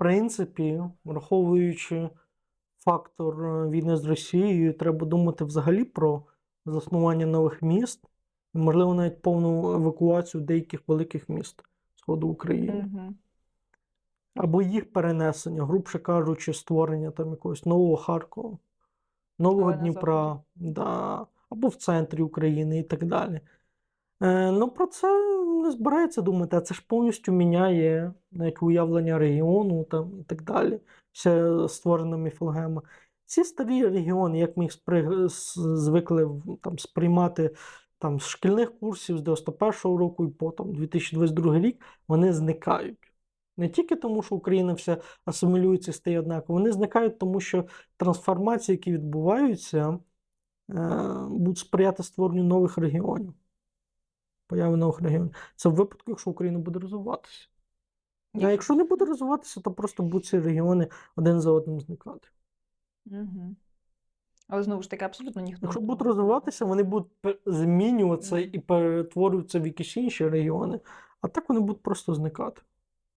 принципі, враховуючи фактор е, війни з Росією, треба думати взагалі про заснування нових міст, і, можливо, навіть повну евакуацію деяких великих міст Сходу України. Угу. Або їх перенесення, грубше кажучи, створення там якогось нового Харкова, нового Але Дніпра, да, або в центрі України і так далі. Е, ну, про це не збирається думати, а це ж повністю міняє навіть уявлення регіону там, і так далі. Ще створена міфологема. Ці старі регіони, як ми їх спри... звикли там, сприймати там, з шкільних курсів з 91-го року і по там, 2022 рік, вони зникають. Не тільки тому, що Україна все асимілюється і стає однаково, вони зникають, тому що трансформації, які відбуваються, е, будуть сприяти створенню нових регіонів. Появи нових регіонів. Це в випадку, якщо Україна буде розвиватися. А якщо не буде розвиватися, то просто будуть ці регіони один за одним зникати. Угу. Але знову ж таки, абсолютно ніхто. Якщо будуть розвиватися, вони будуть змінюватися і перетворюватися в якісь інші регіони, а так вони будуть просто зникати.